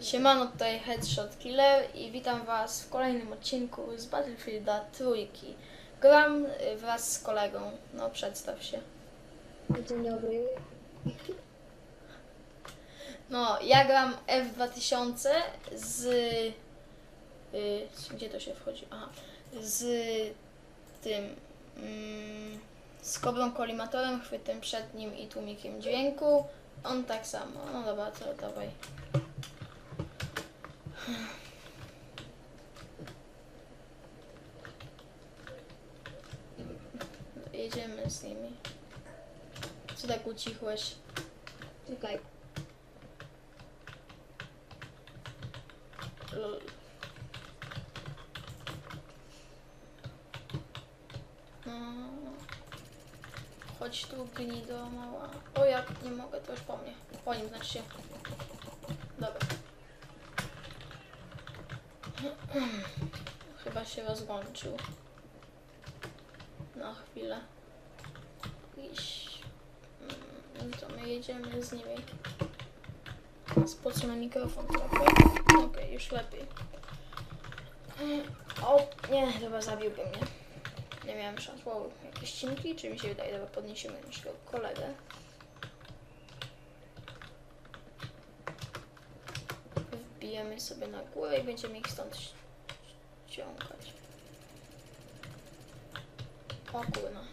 Siemano, tutaj Headshot Killer i witam Was w kolejnym odcinku z Battlefielda trójki. Gram y, wraz z kolegą. No, przedstaw się. Dzień dobry. No, ja gram F2000 z... Y, gdzie to się wchodzi? Aha. Z tym... Mm, z kobrą kolimatorem, chwytem przednim i tłumikiem dźwięku. On tak samo. No dobra, to dawaj. Jedziemy z nimi. Co tak ucichłeś? Czekaj. Lol. No. Chodź tu, gnido mała. O, ja nie mogę, to już po mnie. Po nim, znaczy się. Dobra. Chyba się rozłączył. Na chwilę. Iś. Mm, To my jedziemy z nimi. Spocę na mikrofon trochę. Okej, już lepiej. O, nie, chyba zabiłby mnie. Nie miałem szans. Wow, jakieś cinki? Czy mi się wydaje? Dobra, podniesiemy naszego kolegę. Wbijemy sobie na górę i będziemy ich stąd ściągać. O kurna.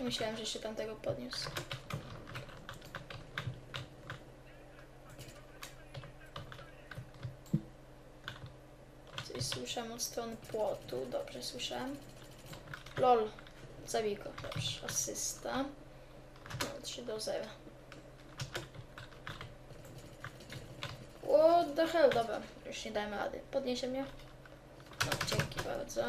Myślałem, że się tamtego podniósł. Coś słyszałem od strony płotu. Dobrze słyszałem. Lol. Zabij go. Dobrze. Asysta. No, 3 do 0. What the hell? Dobra. Już nie dajemy rady. Podniesie mnie. No, dzięki bardzo.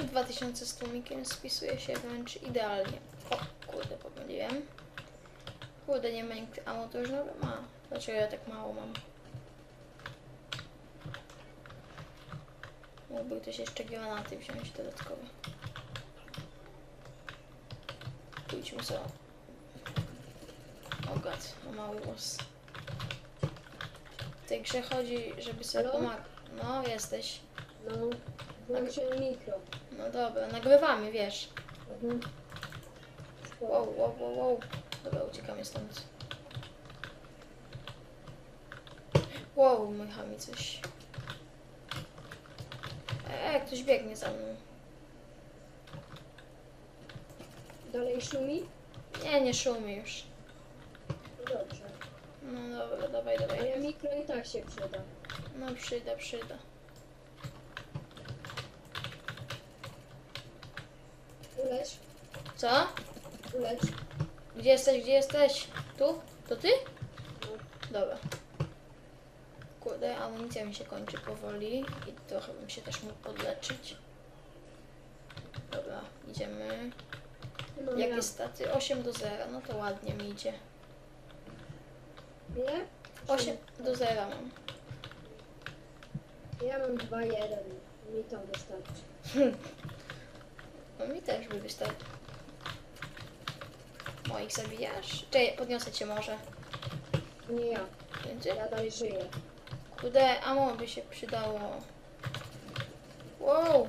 I 2000 z tłumikiem spisuje się wręcz idealnie. O, kurde, pomyliłem. Kurde, nie ma nikt ammo to już nowe ma. Dlaczego ja tak mało mam? Mógłby ktoś jeszcze granaty wziąć dodatkowe. Pójdźmy sobie. O mały głos. W tej grze chodzi, żeby sobie Halo? pomagać. No, jesteś. No, włączyłem mikro. No dobra, nagrywamy, wiesz. Mhm. Wow, wow, wow, wow. Dobra, uciekamy stąd. Wow, mycha mi coś. E, ktoś biegnie za mną. Dalej szumi? Nie, nie szumi już. Dawaj, dawaj. Ale mikro i tak się przyda. No przyda, przyda. Ulecz, Co? ulecz. Gdzie jesteś, gdzie jesteś? Tu? To ty? No. Dobra. Kurde, amunicja mi się kończy powoli i trochę bym się też mógł podleczyć. Dobra, idziemy. No, Jakie ja. staty? 8 do 0, no to ładnie mi idzie. Ile? 8 do 0 mam. Ja mam 2-1. Mi to wystarczy. No mi też by wystarczy. Moich zabijasz? Czekaj, podniosę cię może. Nie ja. Będzie? Ja dalej żyję. Kurde, amo by się przydało. Wow!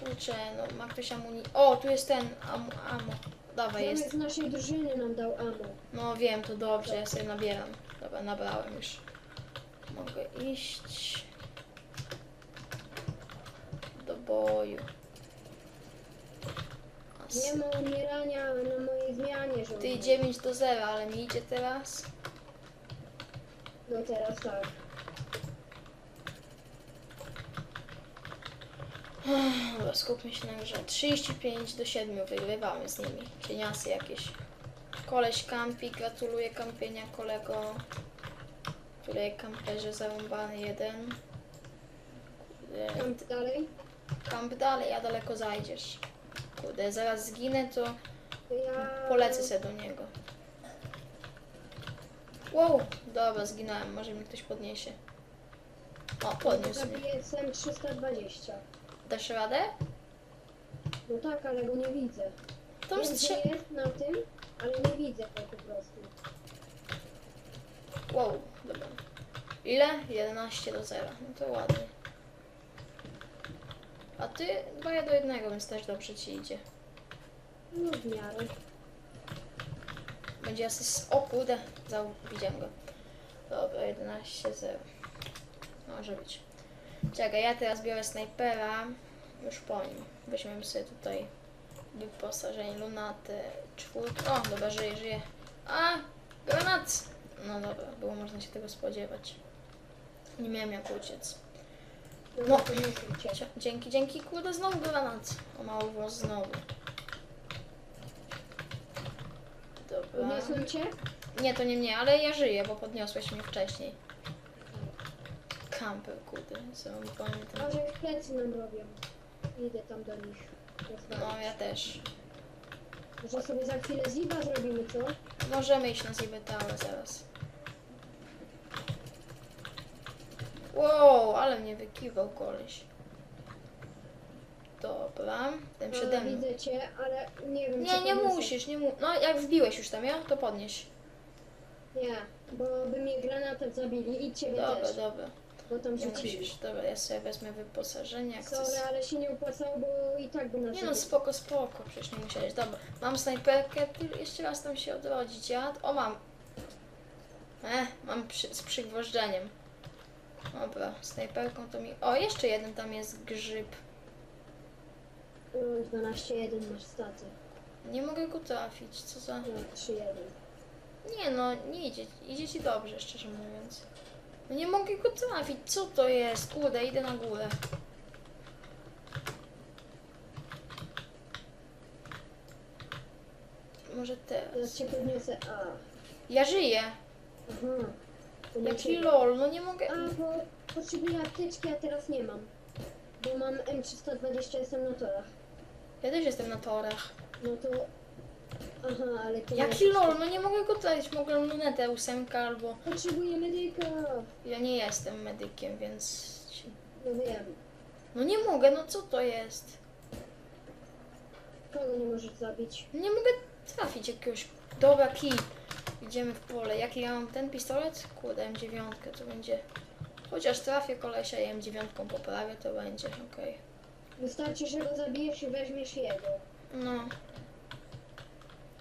Kurczę, no ma ktoś amuni... O, tu jest ten amo, amo. Dawaj, Jest. jest. z naszej drużyny nam dał ammo. No wiem, to dobrze, ja sobie nabieram. Dobra, nabrałem już. Mogę iść do boju. As- Nie ma umierania na mojej zmianie, że Ty 9 do 0, ale mi idzie teraz. No teraz tak. Dobra, skupmy się na grze. 35 do 7 wygrywamy z nimi. Cieniasy jakieś. Koleś kampi, gratuluję kampienia kolego. Tutaj kamperze zarąbany jeden. Kamp dalej. Kamp dalej, a daleko zajdziesz. Kurde, zaraz zginę, to ja... polecę się do niego. Wow, dobra, zginąłem, może mi ktoś podniesie. O, podniósł mnie. SM 320. Dasz radę? No tak, ale go nie widzę. Tam Wiem, że strze... jest na tym, ale nie widzę go po prostu. Wow, dobra. Ile? 11 do 0. No to ładnie. A ty 2 do 1, więc też dobrze ci idzie. No w miarę. Będzie asyst... O kurde, zau... widziałem go. Dobra, 11 0. Może być. Czekaj, ja teraz biorę snajpera. Już po nim. Weźmiemy sobie tutaj wyposażenie lunatę, czwórkę. O, dobra, żyje, żyje. A, granat! No dobra, było można się tego spodziewać. Nie miałem jak uciec. No, Dzięki, dzięki, kurde, znowu granat. O mały włos znowu. Dobra. Podniosłem cię? Nie, to nie mnie, ale ja żyję, bo podniosłeś mnie wcześniej. Kamper, kurde, co mam pamiętam. Może już plecy nam robią. Idę tam do nich. No, ja też. Może sobie za chwilę ziba zrobimy, co? Możemy iść na Zibę Tower zaraz. Wow, ale mnie wykiwał koleś. Dobra, ten przede mną. widzę cię, ale nie wiem Nie, nie podniosę. musisz, nie mu... No, jak wbiłeś już tam, ja? To podnieś. Nie, bo by mnie granatem zabili i ciebie Dobra, też, dobra. Bo tam Nie rzucili. musisz. Dobra, ja sobie wezmę wyposażenie, jak chcesz. Sorry, ale się nie opłacało, bo i tak by nas Nie no, spoko, spoko, przecież nie musiałeś. Dobra, mam snajperkę, ty jeszcze raz tam się odrodzić, ja... O, mam. E, mam przy, z przygwożdżeniem. Dobra, snajperką to mi... O, jeszcze jeden tam jest grzyb. No, 12-1 masz staty. Nie mogę go trafić, co za... No, 3-1. Nie no, nie idzie, idzie ci dobrze, szczerze mówiąc. No nie mogę go trafić, co to jest? Kurde, idę na górę. Może teraz. A. Ja żyję. Aha. To nie Jaki lol, no nie mogę... A, bo potrzebuję apteczki, a teraz nie mam. Bo mam M320, jestem na torach. Ja też jestem na torach. No to... Aha, ale to... Jaki lol, no nie mogę go trafić, mogę lunetę ósemkę albo... Potrzebuję medyka. Ja nie jestem medykiem, więc... No wiem. No nie mogę, no co to jest? Kogo nie możesz zabić? Nie mogę trafić jakiegoś... Dobra, kij. Idziemy w pole. Jaki ja mam ten pistolet? Kurde, M9 to będzie... Chociaż trafię kolesia i M9 poprawię, to będzie, okej. Wystarczy, że go zabijesz i weźmiesz jego. No.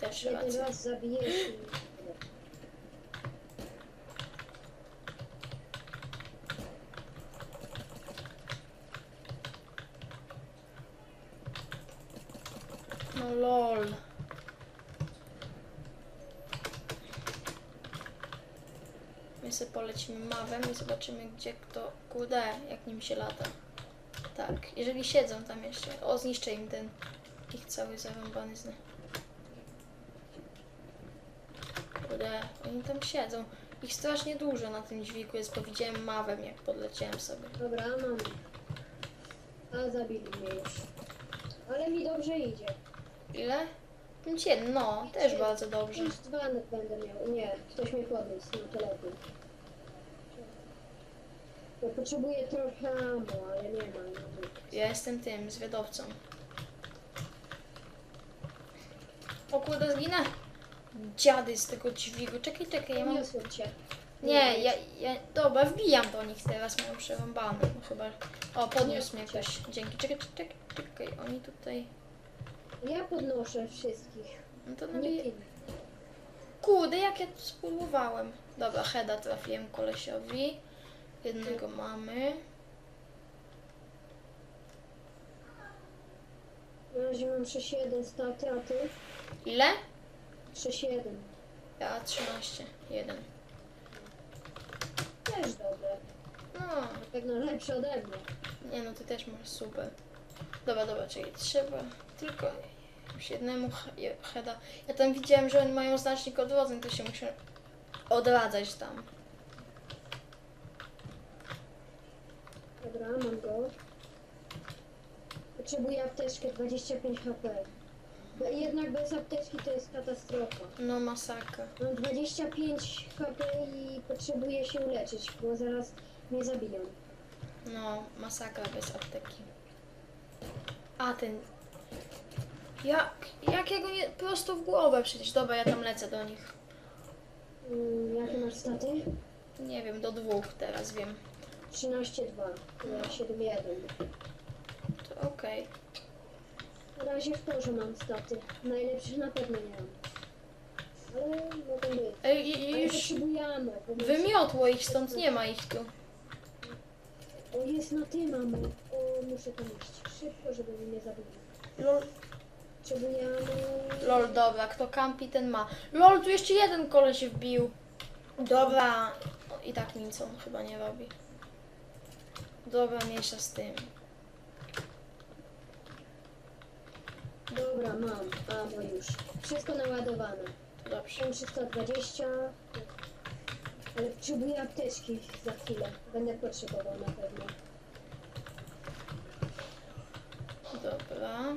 Też zabijesz i... No lol. My sobie polecimy mawem i zobaczymy gdzie kto, kurde, jak nim się lata. Tak, jeżeli siedzą tam jeszcze, o zniszczę im ten, ich cały zarąbany zny. Kurde, oni tam siedzą. Ich strasznie dużo na tym dźwigu jest, bo widziałem mawem jak podleciałem sobie. Dobra, mam. A zabili mnie już. Ale mi dobrze idzie. Ile? 5-1, no, też bardzo dobrze. Już dwa net będę miał. Nie, ktoś mnie podniósł, no to lepiej. Ja potrzebuję trochę ammo, ale nie mam. Ja jestem tym, zwiadowcą. O kurde, zginę! Dziady z tego dźwigu. Czekaj, czekaj, ja mam... Podniosłem cię. Nie, ja, ja... Dobra, wbijam do nich teraz, mają przerąbane. No chyba... O, podniósł mnie ktoś. Dzięki. Czekaj, czekaj, czekaj, oni tutaj... Ja podnoszę wszystkich. No to Nie nabiję... ty. Kurde, jak ja to spróbowałem. Dobra, heada trafiłem kolesiowi. Jednego mamy. Na razie mam 6-1 staty, a ty? Ile? 6-1. Ja 13. Jeden. Też dobre. No, na lepsze ode mnie. Nie no, ty też masz super. Dobra, dobra, czekaj, trzeba tylko już jednemu he- heada. Ja tam widziałem, że oni mają znacznik odrodzeń, to się muszę odradzać tam. Dobra, mam go. Potrzebuję apteczkę 25 HP. Bo Jednak bez apteczki to jest katastrofa. No masakra. Mam 25 HP i potrzebuję się leczyć, bo zaraz mnie zabiją. No, masakra bez apteki. A ten. Jak, jak ja go nie. Prosto w głowę przecież. Dobra, ja tam lecę do nich. Mm, jakie masz staty? Nie wiem, do dwóch teraz wiem. 13-2. Ja 7-1. To okej. Na razie w porze mam staty. Najlepszych na pewno nie mam. Ale mogą być. Ej, i- i Ale już potrzebujemy. bo my- wymiotło ich, stąd nie ma ich tu. O, jest na tym, mamo. O, muszę tam iść. Szybko, żeby mnie nie zabili. Lol, Potrzebujemy... lol, dobra, kto kampi, ten ma. Lol, tu jeszcze jeden koleś wbił. Dobra. I tak nic on chyba nie robi. Dobra, mniejsza z tym. Dobra, mam. A, bo już. Wszystko naładowane. Dobrze. M320. Ale potrzebuję apteczki za chwilę. Będę potrzebował na pewno. Dobra.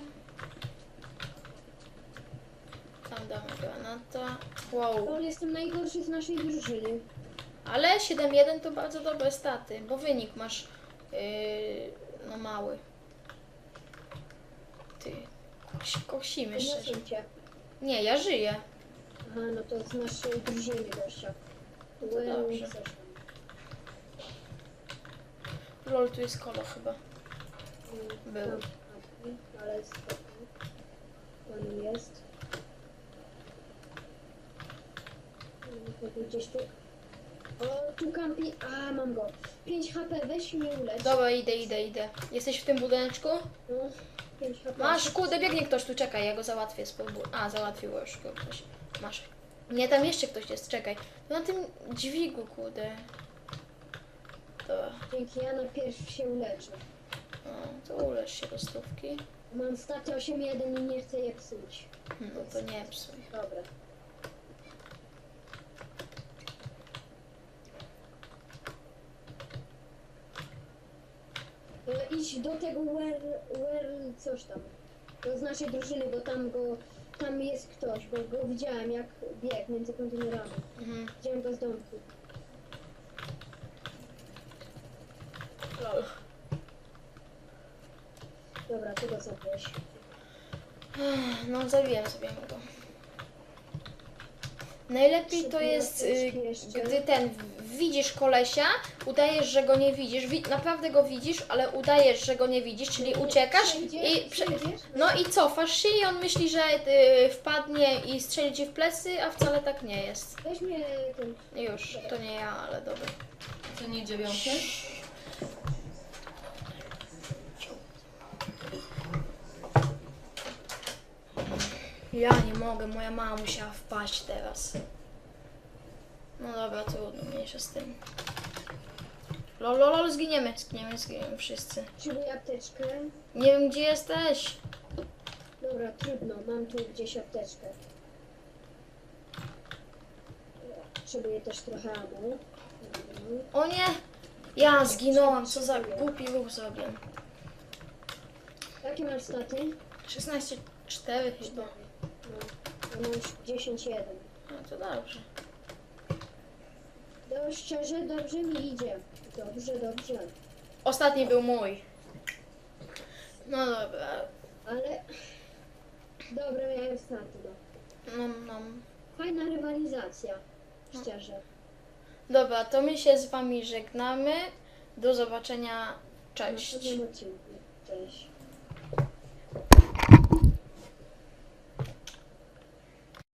Tam damy granata. Wow. O, jestem najgorszy z naszej drużyny. Ale 7-1 to bardzo dobre staty, bo wynik masz yy, no mały. Ty, kosi, kosimy szczerze. Podniosłem cię. Nie, ja żyję. Aha, no to z naszej drużyny gościa. dobrze. tam. Lol, tu jest kolo chyba. Mm, Był. tam, tam, Ale spokój. On jest. Mm, to Gdzieś tu. O, tu kampi. A, mam go. 5 HP, weź mnie ulecz. Dobra, idę, idę, idę. Jesteś w tym budyneczku? No, 5 HP. Masz, kurde, biegnie ktoś tu, czekaj, ja go załatwię. Spróbuj. A, załatwił już go ktoś. Masz. Nie, tam jeszcze ktoś jest, czekaj. To na tym dźwigu, kurde. Dobra, Dzięki, ja najpierw się uleczę. no, to ulecz się do stówki. Mam staty 8-1 i nie chcę je psuć. No to nie psuj. Dobra. Do tego where, where coś tam. Do z naszej drużyny, bo tam go, tam jest ktoś, bo go widziałem jak biegł między kontenerami. Mhm. Widziałem go z domku. Lol. Dobra, ty go zabrałeś. No, zabiłem sobie go. Najlepiej to jest, y, gdy ten widzisz kolesia, udajesz, że go nie widzisz, wi naprawdę go widzisz, ale udajesz, że go nie widzisz, czyli uciekasz i prze no i cofasz się i on myśli, że y, wpadnie i strzeli ci w plecy, a wcale tak nie jest. Weź mnie ten. Już, to nie ja, ale dobra. To nie dziewiąty? Ja nie mogę, moja mama musiała wpaść teraz. No dobra, trudno, mniejsza z tym. Lol, lol, lol, zginiemy, zginiemy, zginiemy wszyscy. Potrzebuję apteczkę. Nie wiem, gdzie jesteś. Dobra, trudno, mam tu gdzieś apteczkę. Potrzebuję też trochę amu. Mhm. O nie! Ja zginąłem, co za głupi ruch zrobię. Jakie masz staty? 16-4 chyba. No, ja mam już 10-1. No to dobrze. No szczerze, dobrze mi idzie. Dobrze, dobrze. Ostatni był mój. No dobra. Ale... Dobra, miałem staty, no. No, no. Fajna rywalizacja. Szczerze. Dobra, to my się z wami żegnamy. Do zobaczenia. Na Cześć. odcinku. Cześć.